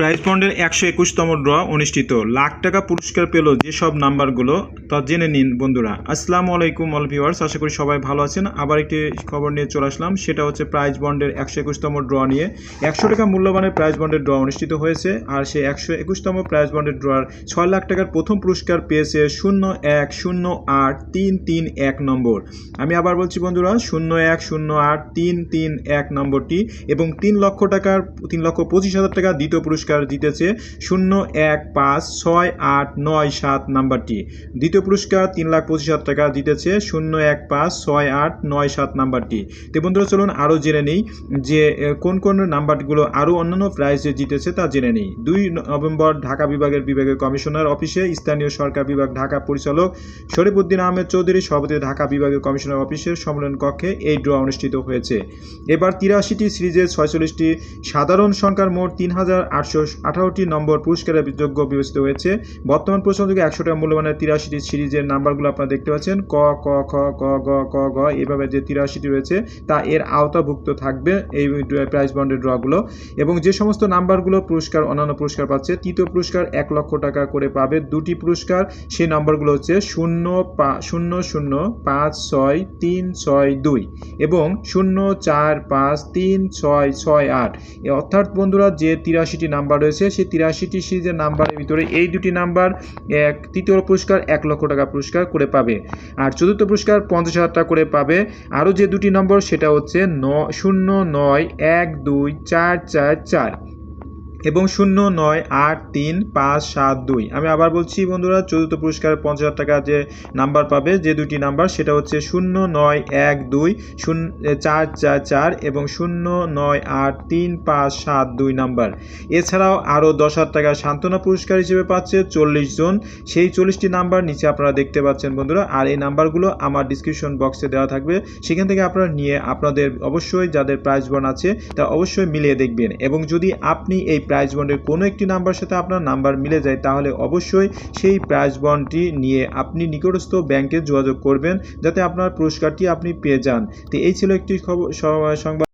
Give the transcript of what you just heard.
Prize বন্ডের একশো একুশতম draw অনুষ্ঠিত। লাখ টাকা পুরস্কার পেল যেসব নাম্বারগুলো, তা জেনে নিন বন্ধুরা। আসসালামু আলাইকুম অল ভিউয়ার্স, আশা করি সবাই ভালো আছেন। আবার একটি খবর নিয়ে চলে আসলাম, সেটা হচ্ছে প্রাইজ বন্ডের একশো একুশতম ড্র নিয়ে। একশো টাকা মূল্যবানের প্রাইজ বন্ডের ড্র অনুষ্ঠিত হয়েছে, আর সেই একশো একুশতম প্রাইজ বন্ডের ড্রয়ার ছয় লাখ টাকার প্রথম পুরস্কার পেয়েছে শূন্য এক, শূন্য আট, তিন তিন, এক নম্বর। আমি আবার বলছি বন্ধুরা, শূন্য এক, শূন্য আট, তিন তিন, এক নম্বরটি, এবং তিন লক্ষ টাকার, তিন লক্ষ পঁচিশ হাজার টাকা দ্বিতীয় পুরস্কার জিতেছে শূন্য এক পাঁচ ছয় আট নয় সাত নাম্বারটি। দ্বিতীয় পুরস্কার তিন লাখ পঁচিশ হাজার টাকা জিতেছে শূন্য এক পাঁচ ছয় আট নয় সাত নাম্বারটি। তো বন্ধুরা, চলুন আরও জেনে নেই যে কোন কোন নাম্বারগুলো আরও অন্যান্য প্রাইজে জিতেছে তা জেনে নেই। দুই নভেম্বর ঢাকা বিভাগের বিভাগীয় কমিশনার অফিসে স্থানীয় সরকার বিভাগ ঢাকা পরিচালক শরীফুদ্দিন আহমেদ চৌধুরী সভাপতি ঢাকা বিভাগীয় কমিশনার অফিসের সম্মেলন কক্ষে এই ড্র অনুষ্ঠিত হয়েছে। এবার তিরাশিটি সিরিজের ছয়চল্লিশটি সাধারণ সংখ্যার মোট তিন হাজার আটশো আঠারোটি নম্বর পুরস্কারের যোগ্য বিবেচিত হয়েছে। বর্তমান প্রশ্নযোগে একশো টাকা মূল্যমানের তিরাশিটি সিরিজের নাম্বারগুলো আপনারা দেখতে পাচ্ছেন। ক ক, খ ক গ ক গ এভাবে যে তিরাশিটি রয়েছে, তা এর আওতাভুক্ত থাকবে এই প্রাইজ বন্ডের ড্রগুলো। এবং যে সমস্ত নাম্বারগুলো পুরস্কার, অন্যান্য পুরস্কার পাচ্ছে, তৃতীয় পুরস্কার এক লক্ষ টাকা করে পাবে। দুটি পুরস্কার, সেই নাম্বারগুলো হচ্ছে শূন্য শূন্য শূন্য, পাঁচ, ছয়, তিন, ছয়, দুই এবং শূন্য, চার, পাঁচ, তিন, ছয় ছয়, আট। অর্থাৎ বন্ধুরা, যে তিরাশিটি নাম্বার রয়েছে, সেই তিরাশিটি সিরিজের নাম্বারের ভিতরে এই দুটি নাম্বার, এক, তৃতীয় পুরস্কার, এক লক্ষ টাকা পুরস্কার করে পাবে। আর চতুর্থ পুরস্কার পঞ্চাশ হাজার টাকা করে পাবে। আরও যে দুটি নম্বর, সেটা হচ্ছে ন, শূন্য, নয়, এক, দুই, চার চার চার। এবং শূন্য নয় আট তিন পাঁচ সাত দুই। আমি আবার বলছি বন্ধুরা, চতুর্থ পুরস্কার পঞ্চাশ হাজার টাকা যে নাম্বার পাবে, যে দুটি নাম্বার, সেটা হচ্ছে শূন্য নয় এক দুই, শূন্য চার চার চার এবং শূন্য নয় আট তিন পাঁচ সাত দুই নাম্বার। এছাড়াও আরও দশ হাজার টাকা সান্ত্বনা পুরস্কার হিসেবে পাচ্ছে চল্লিশ জন। সেই চল্লিশটি নাম্বার নিচে আপনারা দেখতে পাচ্ছেন বন্ধুরা, আর এই নাম্বারগুলো আমার ডিসক্রিপশন বক্সে দেওয়া থাকবে। সেখান থেকে আপনারা নিয়ে আপনাদের অবশ্যই যাদের প্রাইজ বন আছে, তা অবশ্যই মিলিয়ে দেখবেন। এবং যদি আপনি এই প্রাইজ বন্ডের কোনো একটি নাম্বার সাথে আপনার নাম্বার মিলে যায়, তাহলে অবশ্যই সেই প্রাইজ বন্ডটি নিয়ে আপনি নিকটস্থ ব্যাংকে যোগাযোগ করবেন, যাতে আপনার পুরস্কারটি আপনি পেয়ে যান। তো এই ছিল একটি খবর সংবাদ।